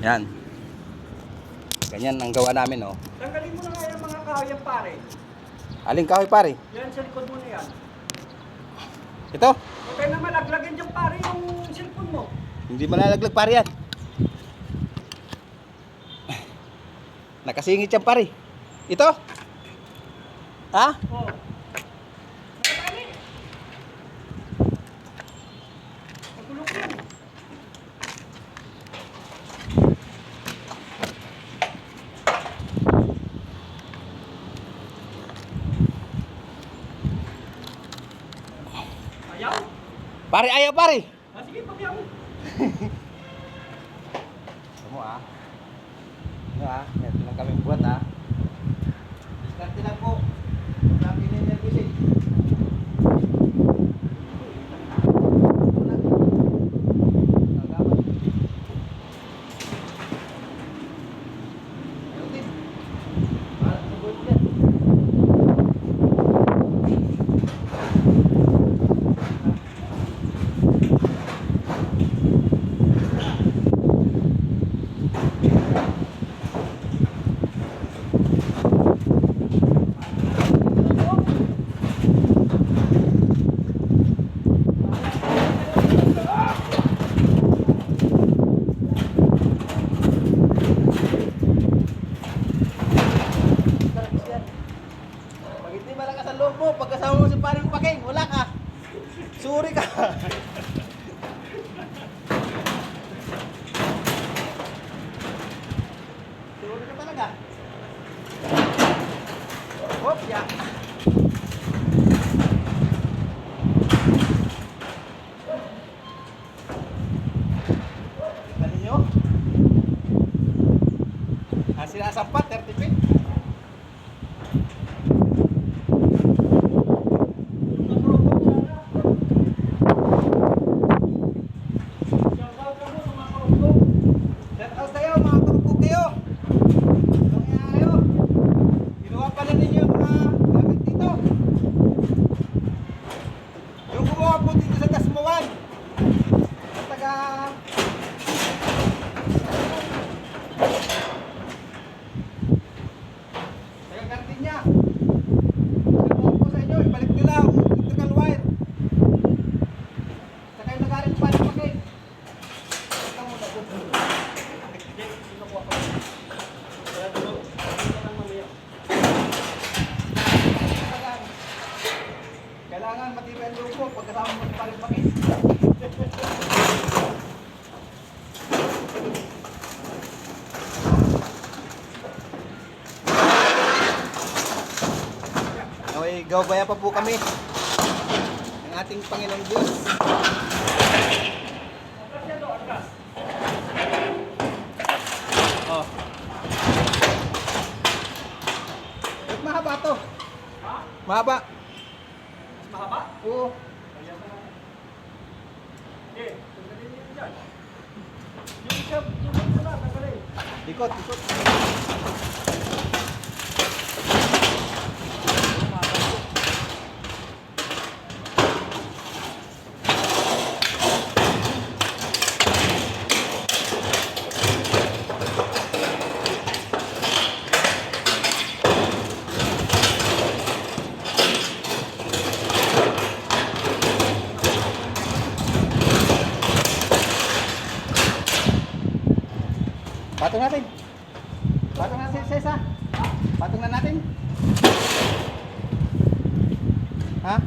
Yan. Ganyan ang gawa namin, oh. Tanggalin mo na nga yung mga kahoy pare. Aling kahoy pare? Yan sa likod mo na yan. Ito. Kayo na malaglagan dyan pare yung cellphone mo. Hindi malalaglag pare yan. Nakasingit yan pare. Ito. Ha? Oh. Pare, ayaw pare. それが Kailangan matibay ang loob mo pagkasama mo sa paling-pakis. Okay, gawbaya pa po kami ng ating Panginoong Diyos. Oh. Mahaba to? Ha? Mahaba. Mahaba? Oo. Ayan na. Okay, tanggalin niyo dyan. Yung isa, yung isa na, tanggalin. Ikot, ikot. Ha?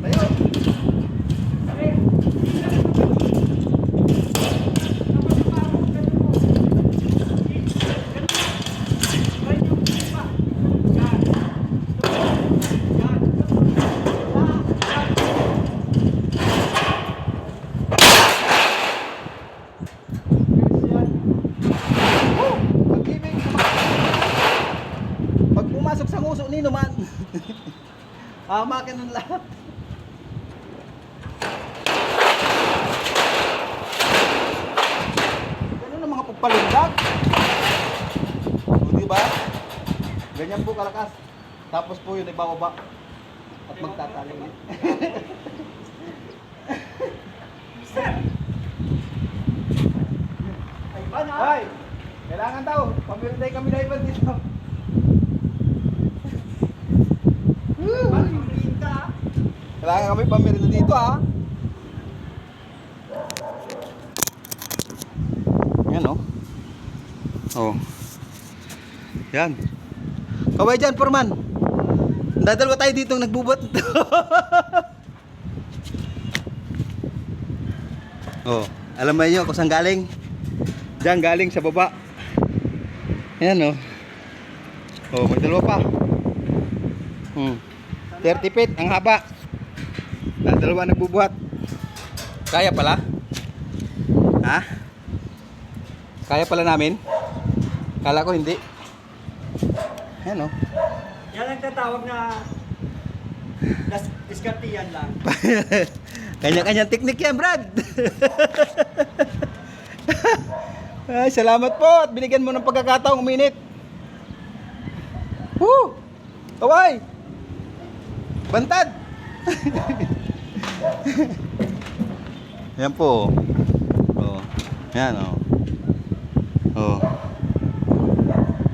Tayo. Okay. Tapos yung parang Hamakin ng lahat. Ganun ang mga pagpalindag. O, di ba? Ganyan po kalakas. Tapos po yun ibababa. At magtatali ulit. Sir! Ay, na? Hoy! Kailangan daw. Pamirday kami na iban dito. Kailangan kami pamirday dito ah. Yan oh. Oh. Yan. Kaway dyan, Forman. Dadalawa tayo dito nagbubot. oh, alam mo niyo kung saan galing? Diyan galing sa baba. Yan oh. Oh, may dalawa pa. Hmm. 30 feet ang haba. Dalawa nagbubuhat. Kaya pala? Ha? Kaya pala namin? Kala ko hindi. Ayan oh. Yan ang tatawag na das diskartiyan lang. Kanya-kanyang teknik yan, Brad. Ay, salamat po at binigyan mo ng pagkakataong uminit. Woo! Kaway! Bantad! yan po. Oh. Yan oh. Oh.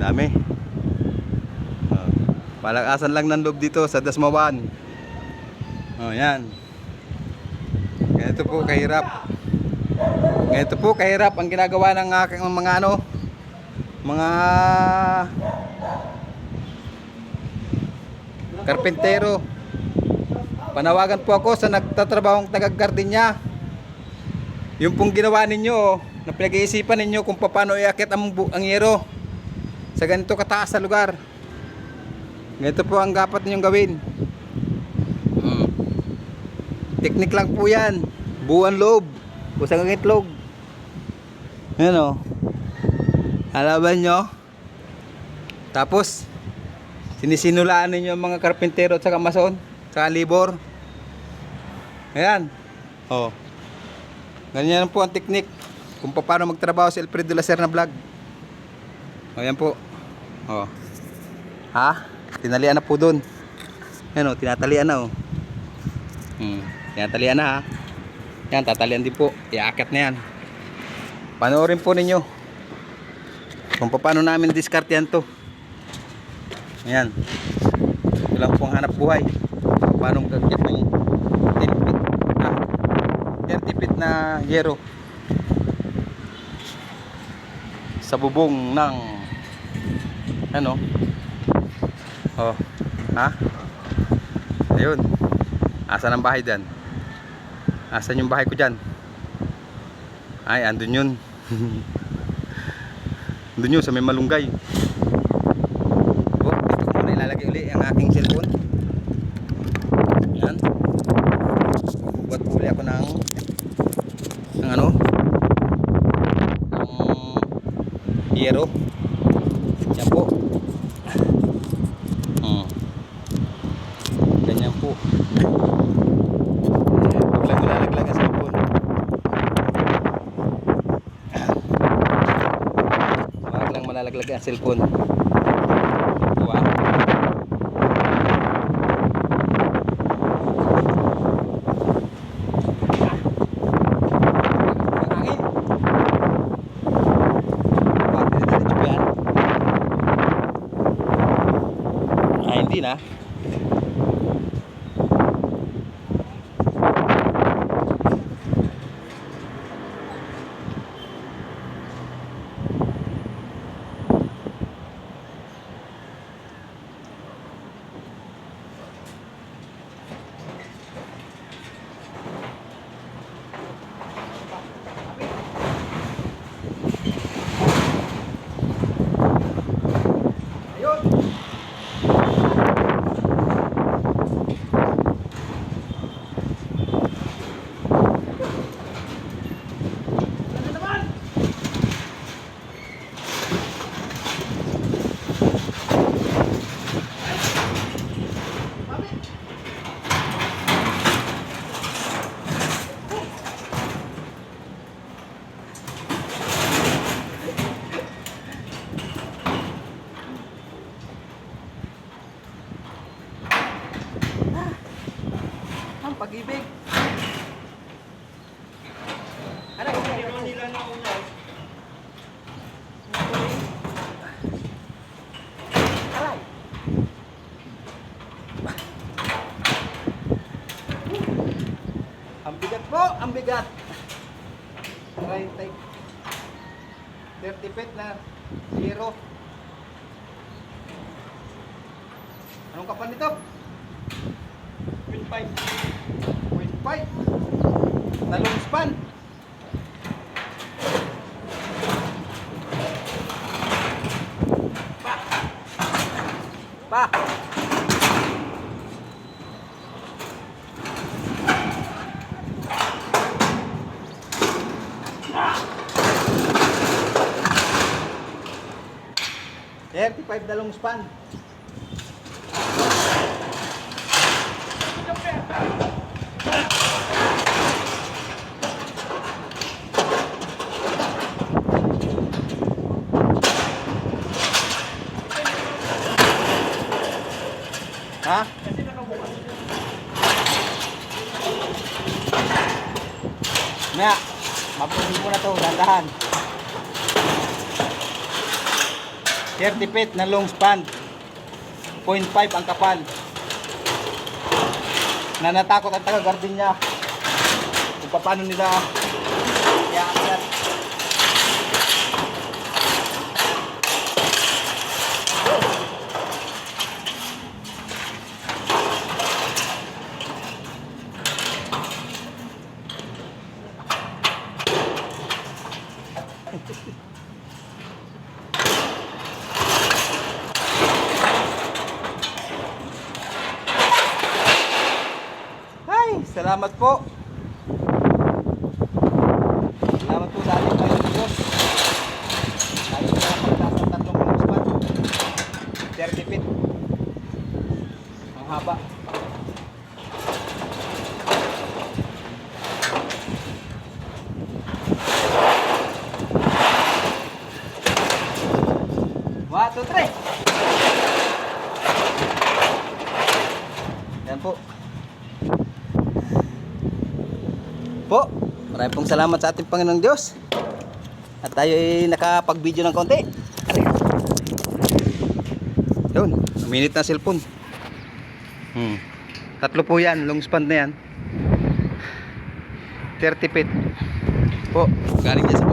Dami. Oh. Palakasan lang ng loob dito sa Dasmawan. Oh, yan. Ganito po kahirap. Ganito po kahirap ang ginagawa ng aking mga ano, mga karpentero. Panawagan po ako sa nagtatrabahong taga-gardinya. Yung pong ginawa ninyo, oh, na pinag-iisipan ninyo kung paano iakit ang, ang yero sa ganito kataas na lugar. Ganito po ang dapat ninyong gawin. Mm. Teknik lang po yan. Buwan loob. Kusang ang itlog. Yan o. Alaban nyo. Tapos, sinisinulaan ninyo ang mga karpintero at saka mason. Saka libor. Ayan. O. Ganyan po ang teknik. Kung paano magtrabaho si Alfredo Lacer na vlog. O, yan po. O. Ha? Tinalian na po doon. Yan o, tinatalian na o. Hmm. Tinatalian na ha. Yan, tatalian din po. Iaakit na yan. Panoorin po ninyo. Kung paano namin discard yan to. Ayan. Ito lang pong hanap buhay. Paano gagawin ng 10 feet. Ah, 30 feet na yero. Sa bubong ng ano? Oh. Ha? Ayun. Asan ang bahay dyan? Asan yung bahay ko dyan? Ay, andun yun. andun yun sa may malunggay. Oh, dito ko muna ilalagay uli ang aking cellphone. Yan. Bubuhat po uli ako ng ng ano? Yero. Yan po. Hmm. Ganyan po. Huwag lang nilalaglag ang cellphone. Huwag lang malalaglag ang cellphone. Wow. Ang hangin. Wow, diretso ba yan? Ah, hindi na. pag-ibig. Ano? Hindi naman nila nauna. Alay. Ang bigat po, ang bigat. 30 30 feet na zero. Anong kapan nito? 0.5. 0.5 na long span. 35 na long span. Ha? Kasi nakabukas. Maya, na to, dandahan. 30 feet na long span. 0.5 ang kapal. Na natakot ang taga-garden niya. Kung paano nila iakyat. Ay, salamat po. Salamat po sa ating Panginoon Diyos. Tayo na pagtaas ng tatlong long span. 30 feet. Ang haba. One, two, three. Yan po. Po, maraming pong salamat sa ating Panginoong Diyos. At tayo ay nakapag-video ng konti. Yun, minute na cellphone. Hmm. Tatlo po yan, long span na yan. 30 feet. Po, galing dyan sa.